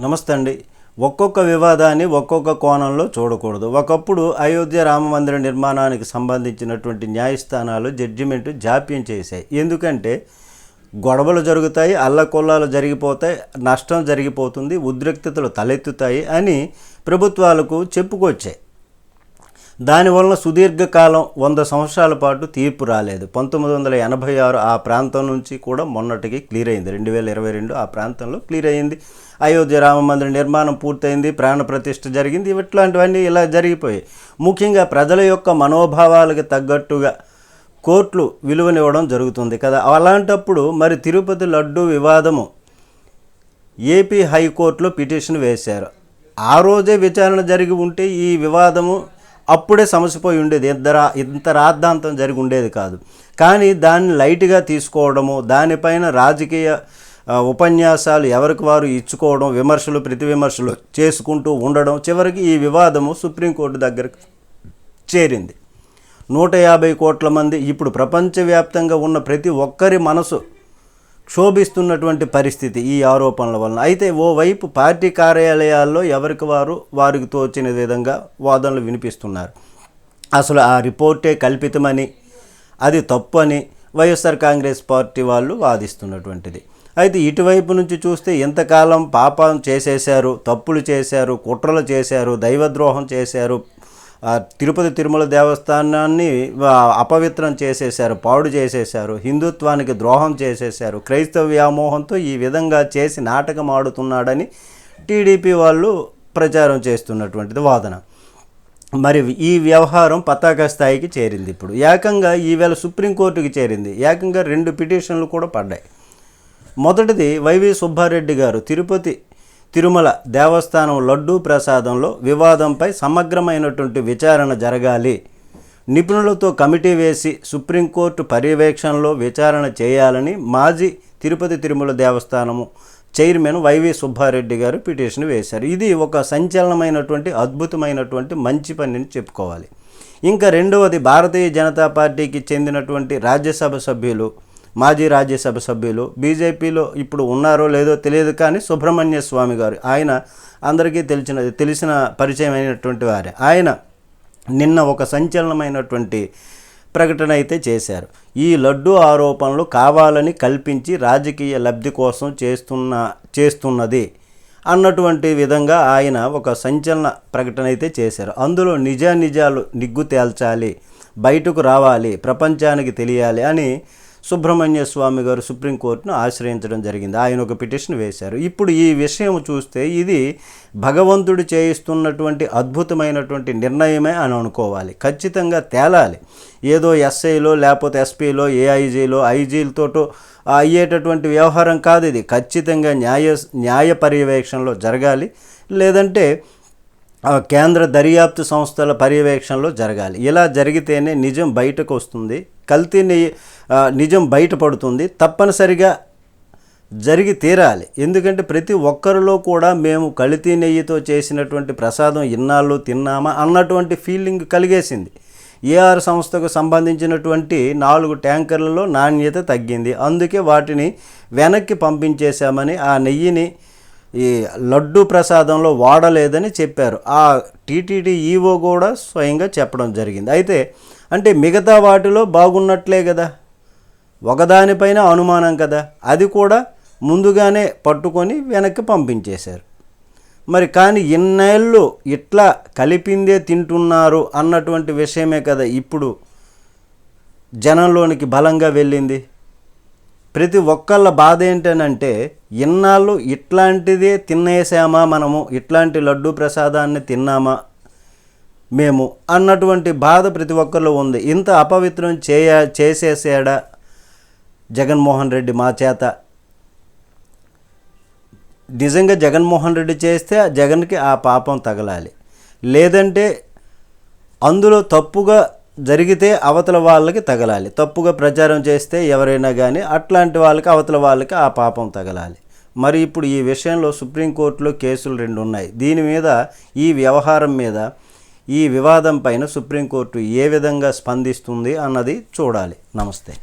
నమస్తే అండి. ఒక్కొక్క వివాదాన్ని ఒక్కొక్క కోణంలో చూడకూడదు. ఒకప్పుడు అయోధ్య రామ మందిర నిర్మాణానికి సంబంధించినటువంటి న్యాయస్థానాలు జడ్జిమెంట్ జాప్యం చేశాయి. ఎందుకంటే గొడవలు జరుగుతాయి అల్లకొల్లాలు జరిగిపోతాయి నష్టం జరిగిపోతుంది ఉద్రిక్తతలు తలెత్తుతాయి అని ప్రభుత్వాలకు చెప్పుకొచ్చాయి. దానివలన సుదీర్ఘకాలం వంద సంవత్సరాల పాటు తీర్పు రాలేదు. పంతొమ్మిది వందల ఎనభై ఆరు ఆ ప్రాంతం నుంచి కూడా మొన్నటికి క్లియర్ అయింది. రెండు వేల ఇరవై రెండు ఆ ప్రాంతంలో క్లియర్ అయింది. అయోధ్య రామ మందిర నిర్మాణం పూర్తయింది. ప్రాణ ప్రతిష్ఠ జరిగింది. ఇట్లాంటివన్నీ ఇలా జరిగిపోయాయి. ముఖ్యంగా ప్రజల యొక్క మనోభావాలకు తగ్గట్టుగా కోర్టులు విలువనివ్వడం జరుగుతుంది కదా. అలాంటప్పుడు మరి తిరుపతి లడ్డు వివాదము ఏపీ హైకోర్టులో పిటిషన్ వేశారు. ఆ రోజే విచారణ జరిగి ఉంటే ఈ వివాదము అప్పుడే సమసిపోయి ఉండేది. ఇంత రా ఇంత రాద్ధాంతం జరిగి ఉండేది కాదు. కానీ దాన్ని లైట్గా తీసుకోవడము దానిపైన రాజకీయ ఉపన్యాసాలు ఎవరికి వారు ఇచ్చుకోవడం విమర్శలు ప్రతి విమర్శలు చేసుకుంటూ ఉండడం చివరికి ఈ వివాదము సుప్రీంకోర్టు దగ్గరకు చేరింది. నూట యాభై కోట్ల మంది ఇప్పుడు ప్రపంచవ్యాప్తంగా ఉన్న ప్రతి ఒక్కరి మనసు క్షోభిస్తున్నటువంటి పరిస్థితి ఈ ఆరోపణల వలన. అయితే ఓవైపు పార్టీ కార్యాలయాల్లో ఎవరికి వారు వారికి తోచిన విధంగా వాదనలు వినిపిస్తున్నారు. అసలు ఆ రిపోర్టే కల్పితమని అది తప్పు అని వైఎస్ఆర్ కాంగ్రెస్ పార్టీ వాళ్ళు వాదిస్తున్నటువంటిది. అయితే ఇటువైపు నుంచి చూస్తే ఇంతకాలం పాపం చేసేశారు తప్పులు చేశారు కుట్రలు చేశారు దైవద్రోహం చేశారు తిరుపతి తిరుమల దేవస్థానాన్ని అపవిత్రం చేసేశారు పాడు చేసేశారు హిందుత్వానికి ద్రోహం చేసేశారు. క్రైస్తవ వ్యామోహంతో ఈ విధంగా చేసి నాటకం ఆడుతున్నాడని టీడీపీ వాళ్ళు ప్రచారం చేస్తున్నటువంటిది వాదన. మరి ఈ వ్యవహారం పతాక స్థాయికి చేరింది ఇప్పుడు. ఏకంగా ఈవేళ సుప్రీంకోర్టుకి చేరింది. ఏకంగా రెండు పిటిషన్లు కూడా పడ్డాయి. మొదటిది వైవి సుబ్బారెడ్డి గారు తిరుపతి తిరుమల దేవస్థానం లడ్డూ ప్రసాదంలో వివాదంపై సమగ్రమైనటువంటి విచారణ జరగాలి. నిపుణులతో కమిటీ వేసి సుప్రీంకోర్టు పర్యవేక్షణలో విచారణ చేయాలని మాజీ తిరుపతి తిరుమల దేవస్థానము చైర్మన్ వైవి సుబ్బారెడ్డి గారు పిటిషన్ వేశారు. ఇది ఒక సంచలనమైనటువంటి అద్భుతమైనటువంటి మంచి పనిని చెప్పుకోవాలి. ఇంకా రెండవది భారతీయ జనతా పార్టీకి చెందినటువంటి రాజ్యసభ సభ్యులు మాజీ రాజ్యసభ సభ్యులు బీజేపీలో ఇప్పుడు ఉన్నారో లేదో తెలియదు కానీ సుబ్రహ్మణ్య స్వామి గారు ఆయన అందరికీ తెలిసిన తెలిసిన పరిచయం అయినటువంటి వారే. ఆయన నిన్న ఒక సంచలనమైనటువంటి ప్రకటన అయితే చేశారు. ఈ లడ్డు ఆరోపణలు కావాలని కల్పించి రాజకీయ లబ్ధి కోసం చేస్తున్న చేస్తున్నది అన్నటువంటి విధంగా ఆయన ఒక సంచలన ప్రకటన అయితే చేశారు. అందులో నిజానిజాలు నిగ్గు తేల్చాలి బయటకు రావాలి ప్రపంచానికి తెలియాలి అని సుబ్రహ్మణ్య స్వామి గారు సుప్రీంకోర్టును ఆశ్రయించడం జరిగింది. ఆయన ఒక పిటిషన్ వేశారు. ఇప్పుడు ఈ విషయం చూస్తే ఇది భగవంతుడు చేయిస్తున్నటువంటి అద్భుతమైనటువంటి నిర్ణయమే అని అనుకోవాలి. ఖచ్చితంగా తేలాలి. ఏదో ఎస్ఐలో లేకపోతే ఎస్పీలో ఏఐజీలో ఐజీలతోటో అయ్యేటటువంటి వ్యవహారం కాదు ఇది. ఖచ్చితంగా న్యాయ న్యాయ పర్యవేక్షణలో జరగాలి. లేదంటే కేంద్ర దర్యాప్తు సంస్థల పర్యవేక్షణలో జరగాలి. ఇలా జరిగితేనే నిజం బయటకు వస్తుంది. కల్తీ నెయ్యి నిజం బయటపడుతుంది. తప్పనిసరిగా జరిగి తీరాలి. ఎందుకంటే ప్రతి ఒక్కరిలో కూడా మేము కల్తీ నెయ్యితో చేసినటువంటి ప్రసాదం ఇన్నాళ్ళు తిన్నామా అన్నటువంటి ఫీలింగ్ కలిగేసింది. ఏఆర్ సంస్థకు సంబంధించినటువంటి నాలుగు ట్యాంకర్లలో నాణ్యత తగ్గింది. అందుకే వాటిని వెనక్కి పంపించేశామని ఆ నెయ్యిని ఈ లడ్డు ప్రసాదంలో వాడలేదని చెప్పారు. ఆ టీటీడీ ఈవో కూడా స్వయంగా చెప్పడం జరిగింది. అయితే అంటే మిగతా వాటిలో బాగున్నట్లే కదా? ఒకదానిపైన అనుమానం కదా? అది కూడా ముందుగానే పట్టుకొని వెనక్కి పంపించేశారు. మరి కానీ ఇన్నేళ్ళు ఇట్లా కలిపిందే తింటున్నారు అన్నటువంటి విషయమే కదా ఇప్పుడు జనంలోనికి బలంగా వెళ్ళింది? ప్రతి ఒక్కళ్ళ బాధ ఏంటనంటే ఇన్నాళ్ళు ఇట్లాంటిదే తినేసామా మనము? ఇట్లాంటి లడ్డు ప్రసాదాన్ని తిన్నామా మేము? అన్నటువంటి బాధ ప్రతి ఒక్కరిలో ఉంది. ఇంత అపవిత్రం చేయ చేసేసాడా జగన్మోహన్ రెడ్డి మా చేత? నిజంగా జగన్మోహన్ రెడ్డి చేస్తే ఆ జగన్కి ఆ పాపం తగలాలి. లేదంటే అందులో తప్పుగా జరిగితే అవతల వాళ్ళకి తగలాలి. తప్పుగా ప్రచారం చేస్తే ఎవరైనా కానీ అట్లాంటి వాళ్ళకి అవతల వాళ్ళకి ఆ పాపం తగలాలి. మరి ఇప్పుడు ఈ విషయంలో సుప్రీంకోర్టులో కేసులు రెండు ఉన్నాయి. దీని మీద ఈ వ్యవహారం మీద ఈ వివాదం పైన సుప్రీంకోర్టు ఏ విధంగా స్పందిస్తుంది అన్నది చూడాలి. నమస్తే.